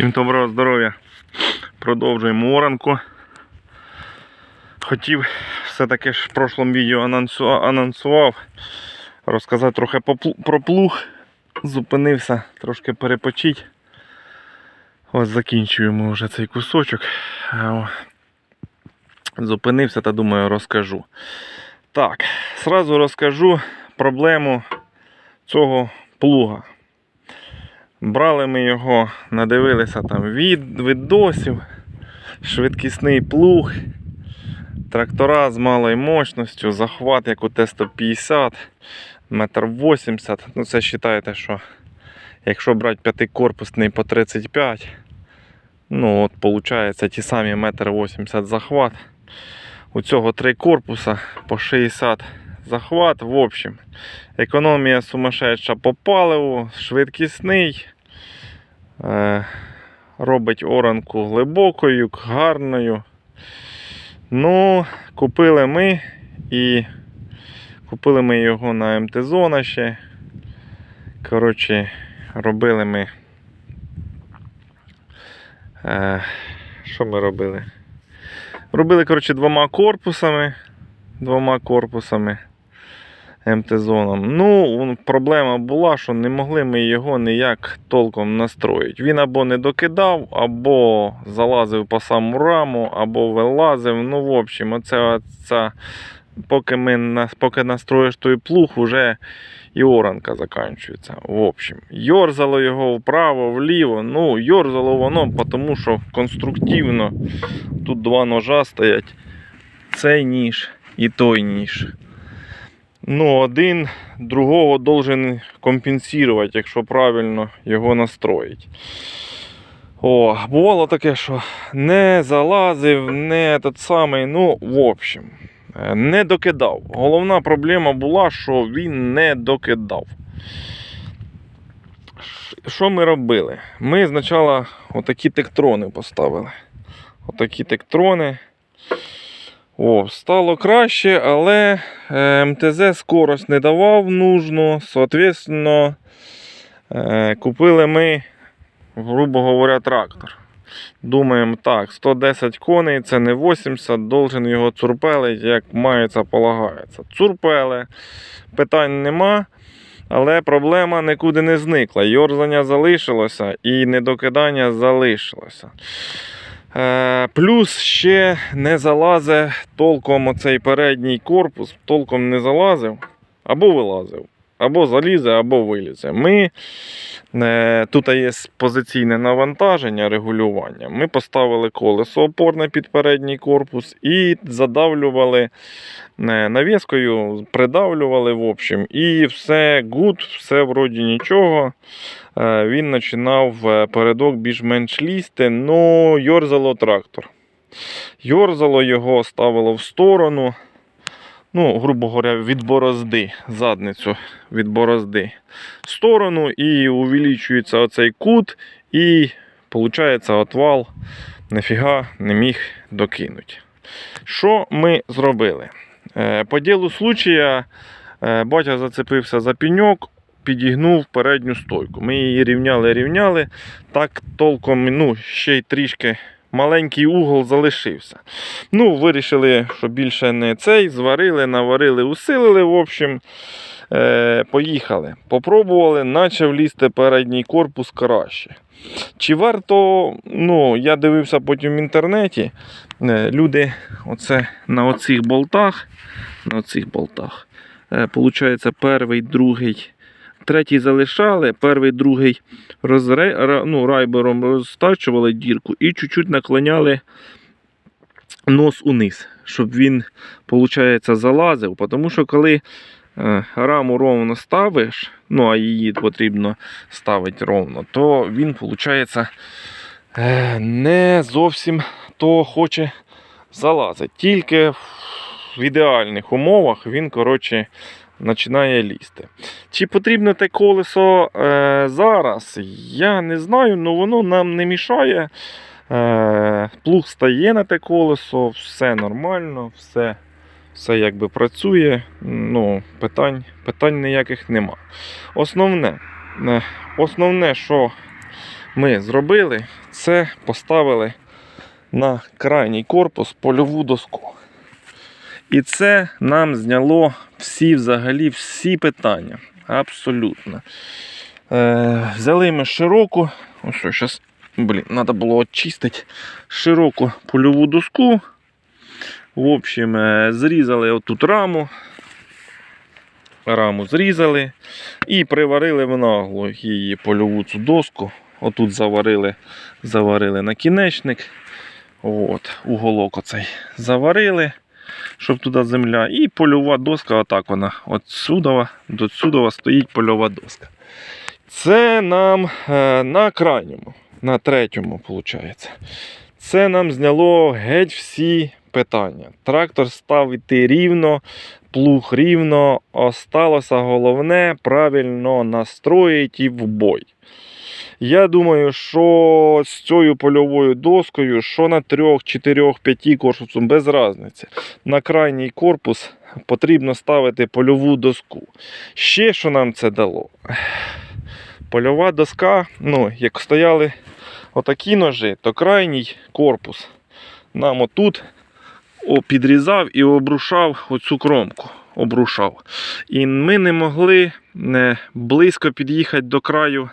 Всім доброго здоров'я. Продовжуємо оранку. Хотів все-таки ж в прошлому відео анонсував розказати трохи про плуг. Зупинився трошки перепочить. Ось закінчуємо вже цей кусочок. Зупинився та думаю розкажу. Так, сразу розкажу проблему цього плуга. Брали ми його, надивилися там від, відосів, швидкісний плуг, трактора з малою мощністю, захват як у Т-150, метр 80. Ну це вважайте, що якщо брати п'ятикорпусний по 35, ну от виходить ті самі метр 80 захват. У цього три корпуса по 60 захват. В общем, економія сумасшедша по паливу, швидкісний. Е, робить оранку глибокою, гарною. Ну, купили ми і купили ми його на МТ-зона ще. Коротше, робили ми. Е, що ми робили? Робили, коротше, двома корпусами. Двома корпусами. МТ-зоном. Ну, проблема була, що не могли ми його ніяк толком настроїти. Він або не докидав, або залазив по саму раму, або вилазив. Ну, в общем, оце, оце, поки, ми, поки настроїш той плуг, вже і оранка закінчується. В общем, йорзало його вправо, вліво. Ну, йорзало воно, тому що конструктивно тут два ножа стоять. Цей ніж і той ніж. Ну, один другого должен компенсувати, якщо правильно його настроїть. О, бувало таке, що не залазив, не тот самий, ну, в общем, е, не докидав. Головна проблема була, що він не докидав. Що ми робили? Ми спочатку отакі тектрони поставили. Отакі тектрони. О, стало краще, але е, МТЗ скорость не давав нужну. Соответственно, е, купили ми, грубо говоря, трактор. Думаємо, так, 110 коней, це не 80, должен його цурпелить, як мається, полагається. Цурпели, питань нема. Але проблема нікуди не зникла. Йорзання залишилося і недокидання залишилося. Е, плюс ще не залазить толком оцей передній корпус, толком не залазив, або вилазив, або залізе, або вилізе. Ми, е, тут є позиційне навантаження, регулювання. Ми поставили колесо опорне під передній корпус і задавлювали е, навіскою, придавлювали, в общем, і все гуд, все вроді нічого. Е, Він починав передок більш-менш лізти, но йорзало трактор. Йорзало його ставило в сторону. Ну, грубо говоря, від борозди, задницю від борозди в сторону, і увеличується оцей кут, і виходить отвал нафіга не міг докинути. Що ми зробили? Е, По ділу случая е, батя зацепився за пеньок, підігнув передню стойку. Ми її рівняли, рівняли. Так толком, ну, ще й трішки маленький угол залишився. Ну, вирішили, що більше не цей. Зварили, наварили, усилили. В общем, е, поїхали. Попробували, почав лізти передній корпус краще. Чи варто, ну, я дивився потім в інтернеті, е, люди оце на оцих болтах, на оцих болтах, е, получається перший, другий, третій залишали, перший, другий розре, ну, райбером розтачували дірку і чуть-чуть наклоняли нос униз, щоб він, виходить, залазив. Тому що коли е, раму ровно ставиш, ну а її потрібно ставити ровно, то він, виходить, е, не зовсім то хоче залазити. Тільки в ідеальних умовах він, коротше, починає лізти. Чи потрібно те колесо е, зараз? Я не знаю, але воно нам не мішає. Е, плуг стає на те колесо, все нормально, все, все якби працює. Ну, питань, питань ніяких нема. Основне, е, основне, що ми зробили, це поставили на крайній корпус польову доску. І це нам зняло всі взагалі всі питання. Абсолютно. Е, взяли ми широку, ось що, зараз, блін, треба було очистити широку польову доску. В общем, е, зрізали отут раму. Раму зрізали і приварили в нагло її польову цю доску. Отут заварили, заварили накінечник. От, уголок оцей заварили, щоб туди земля. І польова доска, отак вона. От до сюди стоїть польова доска. Це нам е, на крайньому, на третьому, виходить. Це нам зняло геть всі питання. Трактор став іти рівно, плуг рівно. Осталося головне правильно настроїти і в бой. Я думаю, що з цією польовою доскою, що на 3, 4, 5 корпусом, без різниці. На крайній корпус потрібно ставити польову доску. Ще що нам це дало? Польова доска, ну, як стояли отакі ножи, то крайній корпус нам отут підрізав і обрушав оцю кромку. Обрушав. І ми не могли близько під'їхати до краю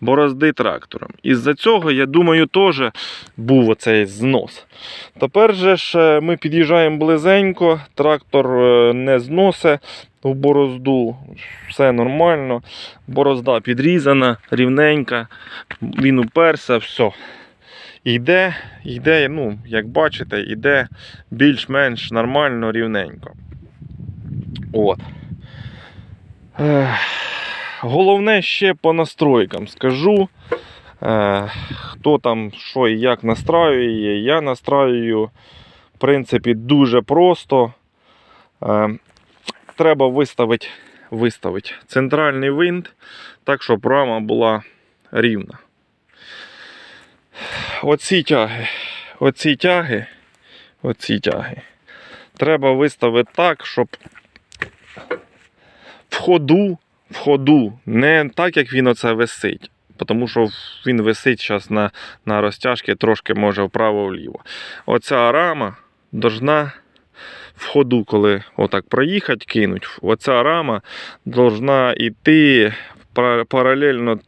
борозди трактором. Із-за цього, я думаю, теж був оцей знос. Тепер же ж е, ми під'їжджаємо близенько, трактор е, не зносить в борозду, все нормально. Борозда підрізана, рівненька, він уперся, все. Йде, йде, ну, як бачите, йде більш-менш нормально, рівненько. От. Ех, Головне ще по настройкам скажу. Е, хто там що і як настраює, я настраюю, в принципі, дуже просто. Е, треба виставити, виставити центральний винт, так, щоб рама була рівна. Оці тяги, оці тяги, оці тяги. Треба виставити так, щоб в ходу, в ходу, не так, як він оце висить. Тому що він висить зараз на, на розтяжці, трошки може вправо-вліво. Оця рама должна в ходу, коли отак проїхати, кинуть, оця рама должна йти паралельно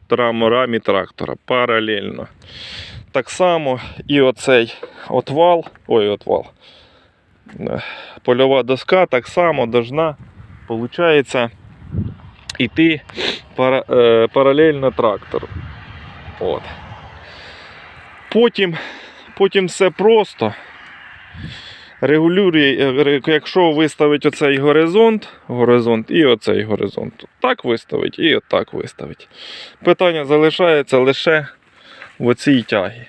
рамі трактора. Паралельно. Так само і оцей отвал, ой, отвал. е, Польова доска так само должна, виходить, йти е, паралельно трактору. От. Потім, потім все просто. Регулює, е, якщо виставити оцей горизонт, горизонт і оцей горизонт, так виставить і отак виставить. Питання залишається лише в оцій тягі.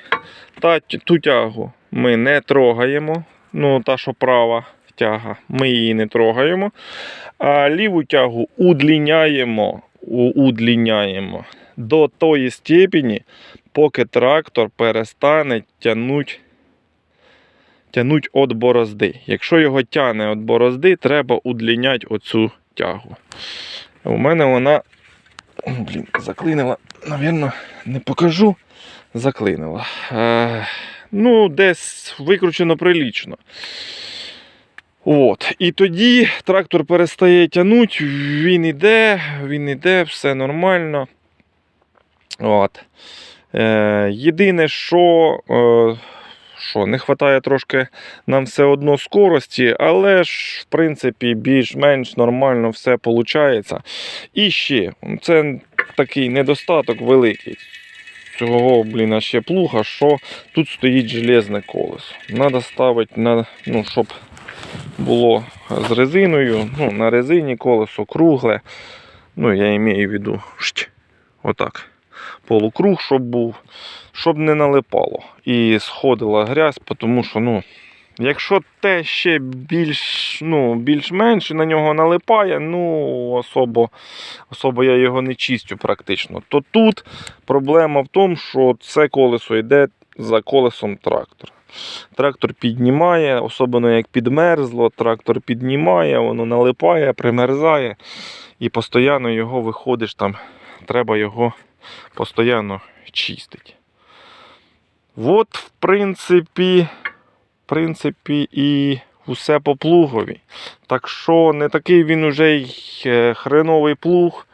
Та, ту тягу ми не трогаємо. Ну, та, що права тяга, ми її не трогаємо. А ліву тягу удліняємо, удліняємо до тої степені, поки трактор перестане тягнути тянуть від борозди. Якщо його тягне від борозди, треба удліняти оцю тягу. У мене вона. Блін, заклинила. Навірно, не покажу. Заклинила. Е, ну, десь викручено прилічно. От. І тоді трактор перестає тягнути, він іде, він іде, все нормально. От. Е, єдине, що, е, що не вистачає трошки нам все одно скорості, але ж, в принципі, більш-менш нормально все виходить. І ще, це такий недостаток великий. Цього, блін, ще плуга, що тут стоїть железне колесо. Треба ставити, на, ну, щоб було з резиною. Ну, на резині колесо кругле. Ну, я маю в виду, отак. Полукруг, щоб був, щоб не налипало. І сходила грязь, тому що, ну, якщо те ще більш, ну, більш-менш на нього налипає, ну, особо, особо я його не чистю практично. То тут проблема в тому, що це колесо йде за колесом трактора. Трактор піднімає, особливо як підмерзло, трактор піднімає, воно налипає, примерзає і постійно його виходиш там. Треба його постійно чистить. От, в принципі, в принципі, і усе по плугові. Так що не такий він уже й е, хреновий плуг.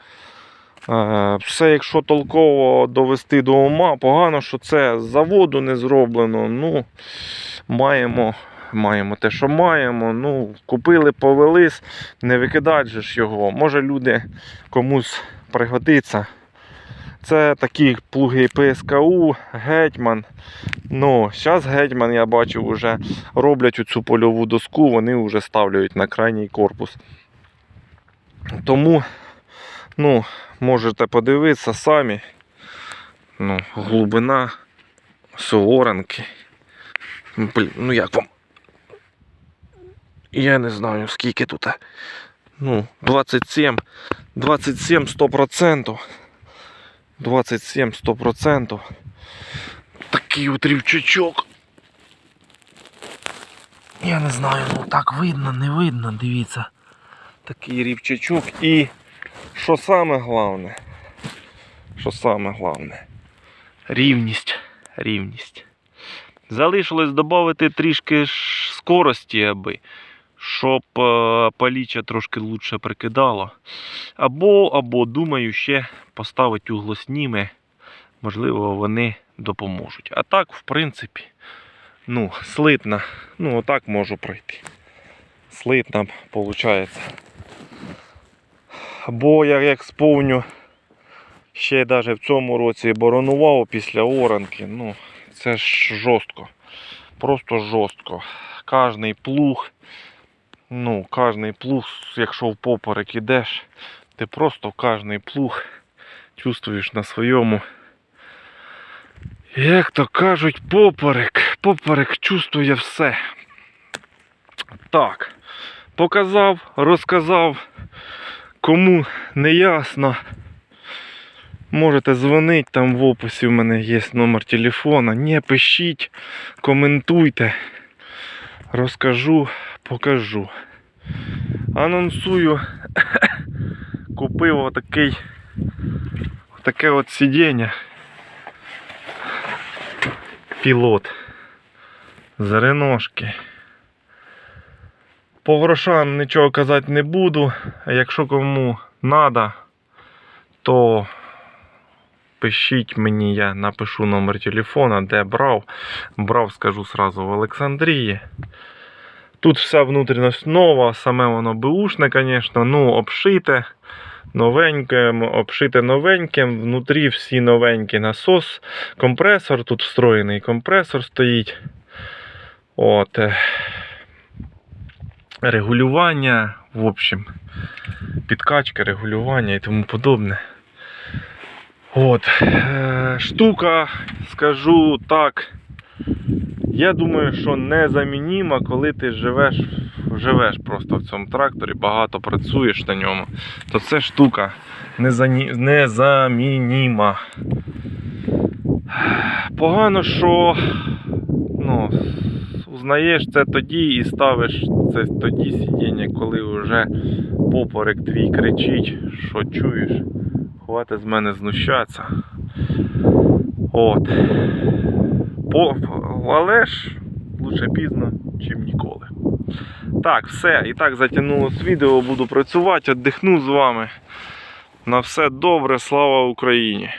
Е, Все, якщо толково довести до ума, погано, що це з заводу не зроблено. Ну, маємо, маємо те, що маємо. Ну, купили, повелись, не викидать же ж його. Може люди комусь пригодиться. Це такі плуги ПСКУ, гетьман. Ну, зараз гетьман, я бачив, вже роблять оцю польову доску, вони вже ставляють на крайній корпус. Тому, ну, можете подивитися самі. Ну, глибина суворенки. Блін, ну як вам? Я не знаю, скільки тут. Ну, 27, 27 100%. 27 100%. Такий от рівчачок. Я не знаю, ну так видно, не видно, дивіться. Такий рівчачок і що саме головне? Що саме головне? Рівність. Рівність. Залишилось додати трішки скорості, аби, щоб е, паліча трошки лучше прикидало. Або, або, думаю, ще поставити углосніми. Можливо, вони допоможуть. А так, в принципі, ну, слитна. Ну, отак можу пройти. Слитна, виходить. Бо я як сповню, ще навіть в цьому році боронував після оранки. Ну, це ж жорстко. Просто жорстко. Кожний плуг, ну, кожний плуг, якщо в поперек ідеш, ти просто кожний плуг чувствуєш на своєму. Як то кажуть, поперек. Поперек чувствує все. Так. Показав, розказав. Кому не ясно, можете дзвонити, там в описі в мене є номер телефона. Не пишіть, коментуйте. Розкажу, покажу. Анонсую. Купив отакий таке от сидіння. Пілот. З реношки. По грошам нічого казати не буду. Якщо кому треба, то пишіть мені, я напишу номер телефона, де брав. Брав, скажу сразу, в Олександрії. Тут вся внутрішність нова, саме воно беушне, звісно, ну, обшите. Новеньке, обшите новеньким, внутрі всі новенькі насос, компресор, тут встроєний компресор стоїть. От. Регулювання, в общем, підкачка, регулювання і тому подобне. От. е, Штука, скажу так. Я думаю, що незамініма, коли ти живеш, живеш просто в цьому тракторі, багато працюєш на ньому, то це штука незамініма. Погано, що узнаєш це тоді і ставиш це тоді сидіння, коли вже поперек твій кричить, що чуєш. Хватить з мене знущатися. От. По, але ж лучше пізно, чим ніколи. Так, все. І так затягнулось відео, буду працювати, віддихну з вами. На все добре, слава Україні!